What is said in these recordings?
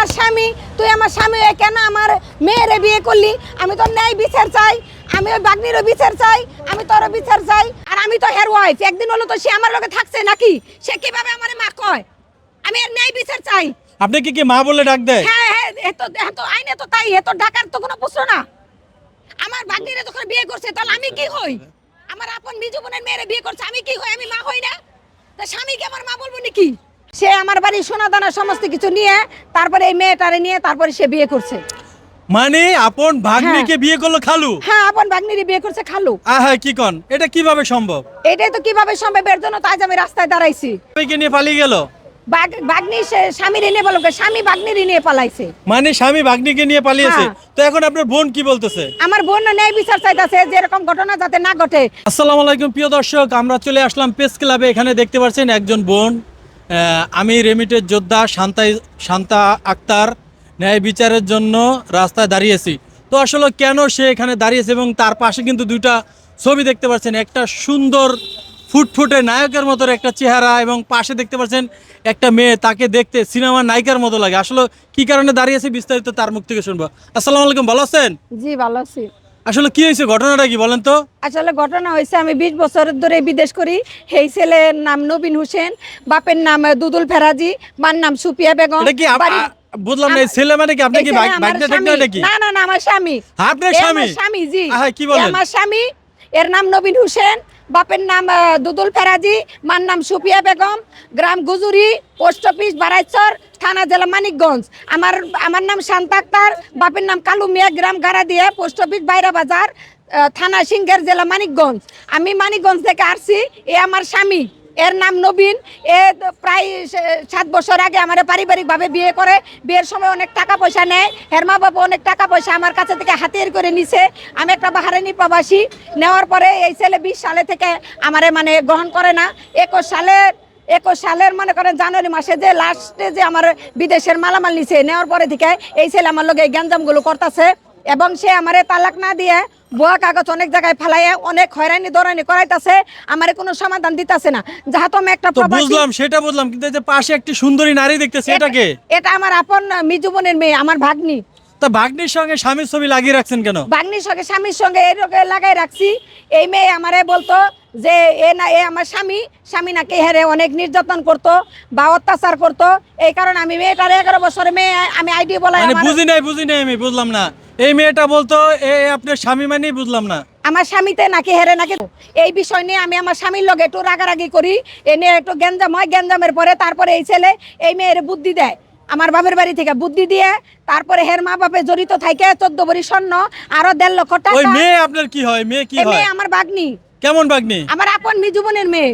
আমার স্বামী তুই আমার স্বামী হয়ে কেন আমার মেয়েরে বিয়ে করলি? আমি তো ন্যায় বিচার চাই আমি ওই বাগনিরও বিচার চাই আমি তোরও বিচার চাই আর আমি তো হের ওয়াইফ একদিন হলো তো সে আমার লগে থাকছে নাকি? সে কীভাবে আমার মা কয়? আমি এর ন্যায় বিচার চাই। আপনি কি কি মা বলে ডাক দেয়? হ্যাঁ হ্যাঁ এ তো এ তো আইনে তো তাই এ তো ঢাকার তো কোনো প্রশ্ন না। আমার ভাগ্নিরে যখন বিয়ে করছে তাহলে আমি কি হই? আমার আপন নিজ বোনের মেয়েরে বিয়ে করছে আমি কি হই? আমি মা হই না? তা স্বামীকে আমার মা বলব নাকি? সে আমার বাড়ি সোনা দানা সমস্ত কিছু নিয়ে তারপরে এই মেয়েটারে নিয়ে তারপরে সে বিয়ে করছে। মানে আপন ভাগ্নিকে বিয়ে করল খালু? হ্যাঁ আপন ভাগ্নিরে বিয়ে করছে খালু। আহা কি কন? এটা কীভাবে সম্ভব? এটাই তো কীভাবে সম্ভব? এর জন্য তো আজ আমি রাস্তায় দাঁড়াইছি। স্বামীকে নিয়ে পালিয়ে গেল? ভাগ্নি সে স্বামীর নিয়ে বলো স্বামী ভাগ্নিরে নিয়ে পালাইছে। মানে স্বামী ভাগ্নিকে নিয়ে পালিয়েছে? হ্যাঁ। তো এখন আপনার বোন কি বলতেছে? আমার বোন ন্যায় বিচার চাইতেছে যে এরকম ঘটনা যাতে না ঘটে। আসসালামু আলাইকুম প্রিয় দর্শক। আমরা চলে আসলাম প্রেস ক্লাবে। এখানে দেখতে পাচ্ছেন একজন বোন। আমি রেমিটের যোদ্ধা শান্তা শান্তা আক্তার ন্যায় বিচারের জন্য রাস্তায় দাঁড়িয়েছি। তো আসলে কেন সে এখানে দাঁড়িয়েছে এবং তার পাশে কিন্তু দুইটা ছবি দেখতে পাচ্ছেন, একটা সুন্দর ফুটফুটে নায়কের মতো একটা চেহারা এবং পাশে দেখতে পাচ্ছেন একটা মেয়ে, তাকে দেখতে সিনেমা নায়িকার মতো লাগে। আসলে কি কারণে দাঁড়িয়েছে বিস্তারিত তার মুখ থেকে শুনব। আসসালামু আলাইকুম, ভালো আছেন? জি, ভালো আছি। আসলে কি হয়েছে? ঘটনাটা কি বলেন তো? আসলে ঘটনা হয়েছে আমি বিশ বছর ধরে বিদেশ করি। সেই ছেলের নাম নবীন হোসেন বাপের নাম দুদুল ফেরাজি মার নাম সুপিয়া বেগম। এটা কি আপ- বাড়ি- আ- বুঝলাম না এই ছেলে মানে কি? আপনি এই কি ছেলে আমার বাইকটা স্বামী। নাকি? না না না আমার স্বামী। আপনার এ আমার স্বামী? স্বামী জি। আহা, কি এ বলেন? আমার স্বামী এর নাম নবীন হোসেন। বাপের নাম দুদুল ফেরাজি, মার নাম সুফিয়া বেগম, গ্রাম গুজুরি, পোস্ট অফিস বারাইচর থানা, জেলা মানিকগঞ্জ। আমার আমার নাম শান্ত আক্তার, বাপের নাম কালু মিয়া, গ্রাম গাড়া দিয়ে পোস্ট অফিস, বাইরা বাজার থানা সিংহের জেলা মানিকগঞ্জ। আমি মানিকগঞ্জ থেকে আসছি, এ আমার স্বামী। এর নাম নবীন। এ প্রায় সাত বছর আগে আমার পারিবারিকভাবে বিয়ে করে। বিয়ের সময় অনেক টাকা পয়সা নেয়। হের মা বাবা অনেক টাকা পয়সা আমার কাছে থেকে হাতের করে নিছে। আমি একটা বাহারানি প্রবাসী। নেওয়ার পরে এই ছেলে বিশ সালে থেকে আমারে মানে গ্রহণ করে না। একুশ সালে, একুশ সালের মনে করেন জানুয়ারি মাসে যে লাস্টে যে আমার বিদেশের মালামাল নিছে, নেওয়ার পরে থেকে এই ছেলে আমার লগে এই গ্যাঞ্জামগুলো করতেছে। এবং সে আমারে তালাক না দিয়ে ভুয়া কাগজ অনেক জায়গায় ফেলাইয়া অনেক হয়রানি দরানি করাইতাছে আমারে কোনো সমাধান দিতাছে না। যাহাতো আমি একটা বুঝলাম সেটা বুঝলাম কিন্তু যে পাশে একটি সুন্দরী নারী দেখতেছে এটাকে? এটা আমার আপন মিজুবনের মেয়ে আমার ভাগ্নি। তা ভাগ্নির সঙ্গে স্বামীর ছবি লাগিয়ে রাখছেন কেন? ভাগ্নির সঙ্গে স্বামীর সঙ্গে লাগাই রাখছি। এই মেয়ে আমারে বলতো যে এ না এ আমার স্বামী স্বামী নাকি হেরে অনেক নির্যাতন করতো বা অত্যাচার করতো। এই কারণে আমি মেয়েটার এগারো বছরের মেয়ে আমি আইডি বলাই মানে বুঝি নাই বুঝি নাই আমি বুঝলাম না। এই মেয়েটা বলতো এ এ আপনার স্বামী মানেই বুঝলাম না। আমার স্বামীতে নাকি হেরে নাকি এই বিষয় নিয়ে আমি আমার স্বামীর লগে একটু রাগারাগি করি। এ নিয়ে একটু গ্যাঞ্জাম হয় গ্যাঞ্জামের পরে তারপরে এই ছেলে এই মেয়ের বুদ্ধি দেয়। আমার বাপের বাড়ি থেকে বুদ্ধি দিয়ে তারপরে হের মা বাপে জড়িত থাকে চোদ্দ বড়ি স্বর্ণ আরও দেড় লক্ষ ওই টাকা মেয়ে আপনার কি হয়? মেয়ে কি হয় মেয়ে আমার বাগনি। কেমন ভাগ্নি আমার আপন মিজুবনের মেয়ে।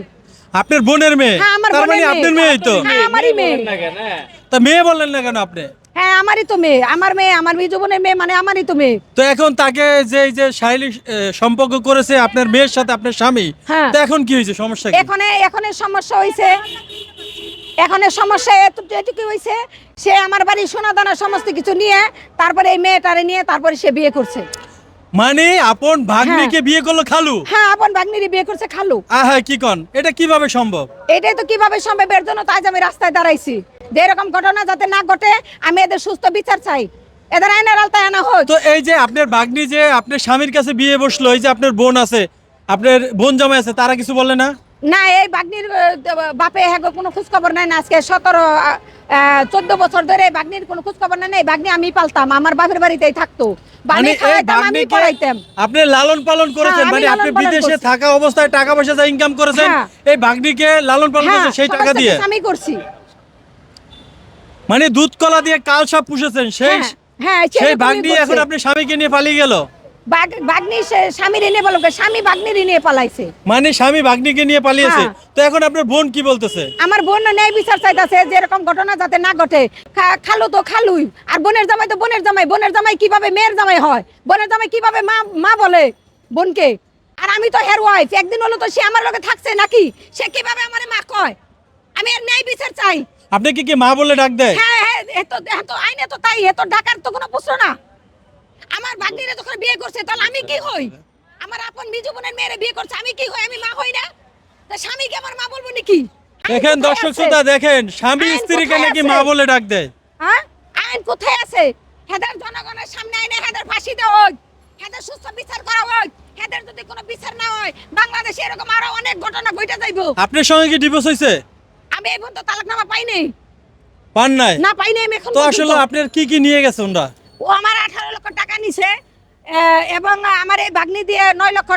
আপনার বোনের মেয়ে? হ্যাঁ আমার তার মানে বোনের আপনার মেয়ে। মেয়েই তো। হ্যাঁ আমারই মেয়ে তা মেয়ে বললেন না কেন আপনি? হ্যাঁ আমারই তো মেয়ে। আমার মেয়ে আমার মিজুবনের মেয়ে মানে আমারই তো মেয়ে। তো এখন তাকে যে এই যে শাইলি সম্পর্ক করেছে আপনার মেয়ের সাথে আপনার স্বামী হ্যাঁ। তো এখন কি হয়েছে? সমস্যা কি? এখানে এখানে সমস্যা হয়েছে এখানে সমস্যা হয়েছে সে আমার বাড়ি সোনা দানা সমস্ত কিছু নিয়ে তারপরে এই মেয়েটারে নিয়ে তারপরে সে বিয়ে করছে। মানে আপন ভাগ্নিকে বিয়ে করল খালু? হ্যাঁ আপন ভাগ্নিরে বিয়ে করছে খালু। আহা কি কন? এটা কীভাবে সম্ভব? এটাই তো কীভাবে সম্ভব? এর জন্য তো আজ আমি রাস্তায় দাঁড়াইছি। যে এরকম ঘটনা যাতে না ঘটে আমি এদের সুস্থ বিচার চাই। এদের আইনের আলতায় আনা হোক। তো এই যে আপনার ভাগ্নি যে আপনার স্বামীর কাছে বিয়ে বসল এই যে আপনার বোন আছে আপনার বোন জামাই আছে তারা কিছু বলে না? না এই বাগনির বাপে হ্যাঁ কোনো খোঁজ খবর নাই না। আজকে সতেরো চোদ্দ বছর ধরে এই বাগনির কোনো খোঁজ খবর নাই না, এই বাগনি আমি পালতাম আমার বাপের বাড়িতেই থাকতো। মানে খাওয়াইতাম আমি পড়াইতাম। আপনি লালন পালন করেছেন হ্যাঁ, মানে আপনি বিদেশে থাকা অবস্থায় টাকা পয়সা যা ইনকাম করেছেন হ্যাঁ। এই ভাগ্নিকে লালন পালন হ্যাঁ করেছেন সেই টাকা দিয়ে? আমি করছি। মানে দুধ কলা দিয়ে কাল সব পুষেছেন সেই হ্যাঁ, হ্যাঁ সেই ভাগ্নি এখন আপনি স্বামীকে নিয়ে পালিয়ে গেল? বাগ- বাগনি সে- স্বামীর এনে বলো স্বামী বাগনির নিয়ে পালাইছে। মানে স্বামী ভাগ্নিকে নিয়ে পালিয়েছে। হ্যাঁ। তো এখন আপনার বোন কি বলতেছে? আমার বোন ন্যায় বিচার চাইতাছে যে এরকম ঘটনা যাতে না ঘটে। খালু তো খালুই। আর বোনের জামাই তো বোনের জামাই। বোনের জামাই কীভাবে মেয়ের জামাই হয়? বোনের জামাই কীভাবে মা মা বলে বোনকে? আর আমি তো হের ওয়াইফ। একদিন হলো তো সে আমার লগে থাকছে নাকি? সে কীভাবে আমার মা কয়? আমি এর ন্যায় বিচার চাই। আপনি কি কি মা বলে ডাক দেয়? হ্যাঁ হ্যাঁ এ তো এ তো আইনে তো তাই এ তো ডাকার তো কোনো প্রশ্ন না। আমার ভাগ্নিরে যখন বিয়ে করছে তাহলে আমি কি হই? আমার আপন নিজ বোনের মেয়েরে বিয়ে করছে আমি কি হই? আমি মা হই না? তা স্বামীকে আমার মা বলব নাকি? দেখেন দর্শক? শ্রোতা দেখেন স্বামী স্ত্রীকে নাকি মা বলে ডাক দেয়। হ্যাঁ? আইন কোথায় আছে? হেদের জনগণের সামনে আইনে হেদের ফাঁসি দেওয়া হোক হেদের সুস্থ বিচার করা হোক হেদের যদি কোনো বিচার না হয় বাংলাদেশে এরকম আরও অনেক ঘটনা ঘটে যাইব। আপনার সঙ্গে কি ডিভোর্স হয়েছে আমি এই পর্যন্ত তালাকনামা পাইনি। পান নাই? না পাইনি আমি এখন তো আসলে আপনার কি কি নিয়ে গেছে ওনরা ও আমার আঠারো লক্ষ টাকা নিছে এবং আমার এই ভাগ্নি দিয়ে নয় লক্ষ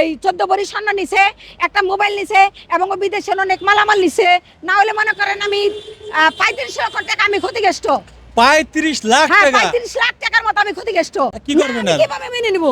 এই চোদ্দ বড়ি স্বর্ণ নিছে একটা মোবাইল নিছে এবং ও বিদেশে অনেক মালামাল নিছে। না হলে মনে করেন আমি পঁয়ত্রিশ লক্ষ টাকা আমি ক্ষতিগ্রস্ত। পঁয়ত্রিশ লাখ হ্যাঁ টাকা? পঁয়ত্রিশ লাখ টাকার মতো আমি ক্ষতিগ্রস্ত। কি করবেন কীভাবে মেনে নিব?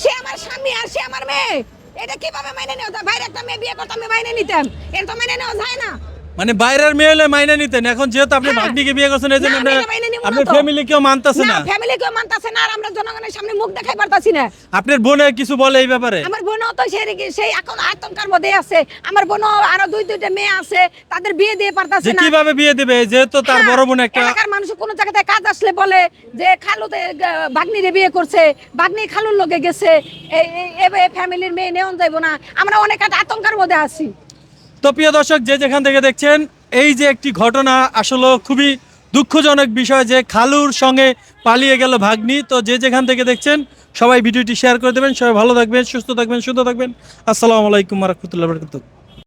সে আমার স্বামী আর সে আমার মেয়ে। এটা কীভাবে মাইনে নেওয়া যায়? বাইরে একটা মেয়ে বিয়ে করতে আমি মাইনে নিতাম। এটা তো মাইনে নেওয়া যায় না। মানে বাইরের মেয়ে হলে মাইনে নিতেন। এখন যেহেতু আপনি হ্যাঁ। ভাগ্নিকে বিয়ে করছেন এই জন্য আপনার। ফ্যামিলি কেউ মানতেছে না ফ্যামিলি কেউ মানতাছে না আর আমরা জনগণের সামনে মুখ দেখাই পারতাছি না। আপনার বোনের কিছু বলে এই ব্যাপারে? আমার তো সেই সেই এখন আতঙ্কের মধ্যে আছে। আমার বোন আরও দুই দুইটা মেয়ে আছে তাদের বিয়ে দিয়ে পারতাছে না। কীভাবে বিয়ে দেবে? যেহেতু তার হ্যাঁ, বড় বোন একটা এলাকার মানুষ কোনো জায়গাতে কাজ আসলে বলে যে খালুতে বাগনিরে বিয়ে করছে। বাগনি খালুর লগে গেছে। এই ফ্যামিলির মেয়ে নেওয়া যাইব না। আমরা অনেক আতঙ্কের মধ্যে আছি। তো প্রিয় দর্শক যে যেখান থেকে দেখছেন এই যে একটি ঘটনা আসলে খুবই দুঃখজনক বিষয় যে খালুর সঙ্গে পালিয়ে গেল ভাগ্নি। তো যে যেখান থেকে দেখছেন সবাই ভিডিওটি শেয়ার করে দেবেন, সবাই ভালো থাকবেন, সুস্থ থাকবেন সুস্থ থাকবেন। আসসালামু আলাইকুম রহমতুল্লাহ বরকতুহ।